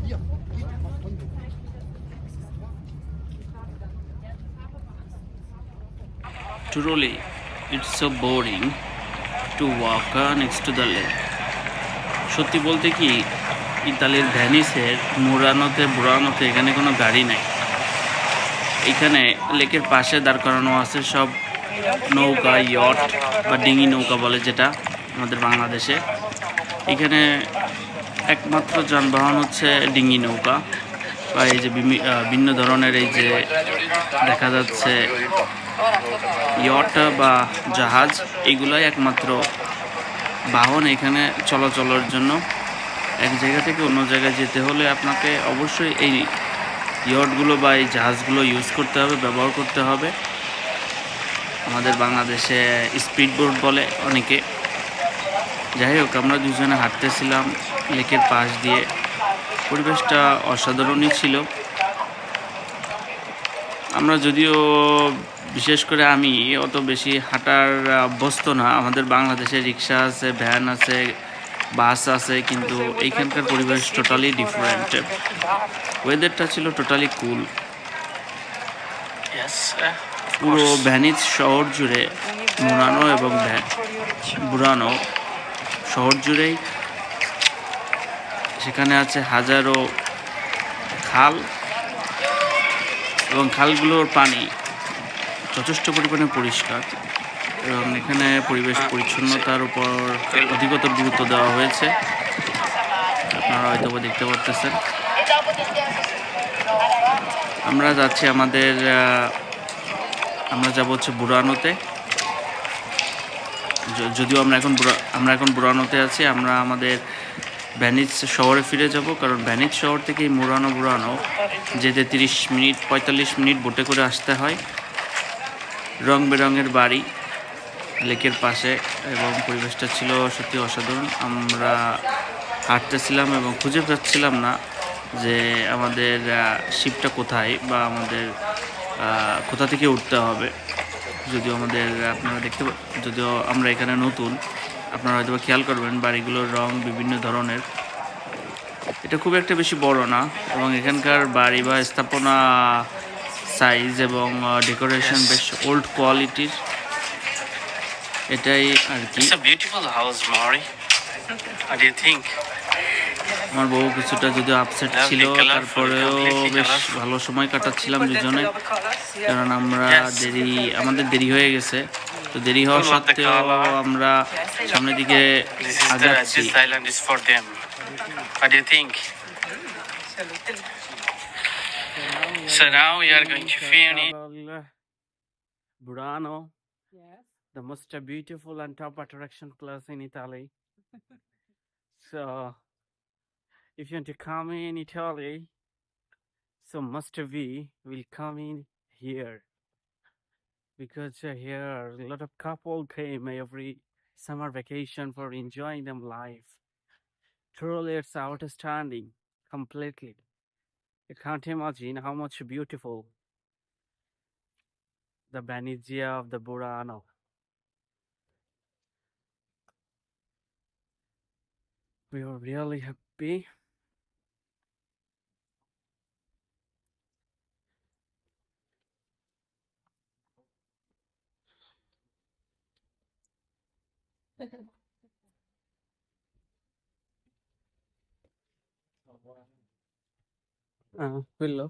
hier geht man Kongo. Truly, it's so boring to walk uh, next to the lake. সত্যি বলতে কি ইতালির ভ্যানিসের মুরানোতে বুড়ানোতে এখানে কোনো গাড়ি নেই এখানে লেকের পাশে দাঁড় করানো আছে সব নৌকা ইয়ট বা ডিঙি নৌকা বলে যেটা আমাদের বাংলাদেশে এখানে একমাত্র যানবাহন হচ্ছে ডিঙি নৌকা বা এই যে ভিন্ন ধরনের এই যে দেখা যাচ্ছে ইয়ট বা জাহাজ, এগুলাই একমাত্র বাহন এখানে চলাচলের জন্য। এক জায়গা থেকে অন্য জায়গায় যেতে হলে আপনাকে অবশ্যই এই ইয়টগুলো বা এই জাহাজগুলো ইউজ করতে হবে, ব্যবহার করতে হবে। আমাদের বাংলাদেশে স্পিড বোট বলে অনেকে। যাই হোক, আমরা দুজনে হাঁটতেছিলাম। লেকের পাশ দিয়ে। পরিবেশটা অসাধারণই ছিল। আমরা যদিও বিশেষ করে আমি অত বেশি হাঁটার অভ্যস্ত না। আমাদের বাংলাদেশে রিক্সা আছে ভ্যান আছে বাস আছে কিন্তু এইখানকার পরিবেশ টোটালি ডিফারেন্ট ওয়েদারটা ছিল টোটালি কুল. Uh, পুরো ভ্যানিজ শহর জুড়ে মুরানো এবং ভ্যা- বুরানো শহর জুড়েই সেখানে আছে হাজারো খাল এবং খালগুলোর পানি যথেষ্ট পরিমাণে পরিষ্কার এবং এখানে পরিবেশ পরিচ্ছন্নতার উপর অধিকতর গুরুত্ব দেওয়া হয়েছে। আপনারা হয়তো দেখতে পারতেছেন। আমরা যাচ্ছি আমাদের আমরা যাব হচ্ছে বুড়ানোতে। যদিও আমরা এখন আমরা এখন বুড়ানোতে আছি, আমরা আমাদের ভ্যানিস শহরে ফিরে যাব, কারণ ভ্যানিস শহর থেকে এই মুরানো বুড়ানো, যেতে তিরিশ মিনিট, পঁয়তাল্লিশ মিনিট বোটে করে আসতে হয়। রং বেরঙের বাড়ি, লেকের পাশে, এবং পরিবেশটা ছিল সত্যি অসাধারণ। আমরা হাঁটতেছিলাম এবং খুঁজে পাচ্ছিলাম না যে আমাদের শিপটা কোথায় বা আমাদের কোথা থেকে উঠতে হবে। যদিও আমাদের, আপনারা দেখতে যদিও আমরা এখানে নতুন আপনারা হয়তো খেয়াল করবেন বাড়িগুলোর রং বিভিন্ন ধরনের। এটা খুব একটা বেশি বড় না এবং এখানকার বাড়ি বা স্থাপনা সাইজ এবং ডেকোরেশন বেশ ওল্ড কোয়ালিটির এটাই আর কি? আমার বউ কিছুটা যদিও আপসেট ছিল তারপরেও বেশ ভালো সময় কাটাচ্ছিলাম দুজনে। কারণ আমরা দেরি আমাদের দেরি হয়ে গেছে। তো দেরি হওয়া Full of the সত্ত্বেও colour. আমরা সামনের দিকে This is the আগাচ্ছি this island is for them. What do you think? So now we are going to finish. Burano, Yes. the most beautiful and top attraction place in Italy. so, if you want to come in Italy, so must be will come in here because uh, here a lot of couple came every summer vacation for enjoying them life. Truly, it's outstanding completely. You can't imagine how much beautiful the Banizia of the Burano. We were really happy. వీళ్ళు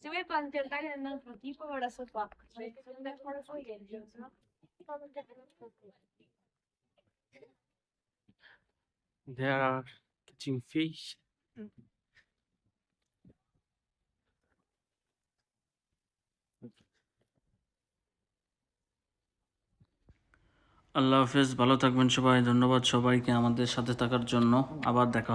Se vuoi piantare un altro tipo, ora so qua. There are catching fish. আল্লাহ হাফেজ, ভালো থাকবেন সবাই, ধন্যবাদ সবাইকে আমাদের সাথে থাকার জন্য আবার দেখা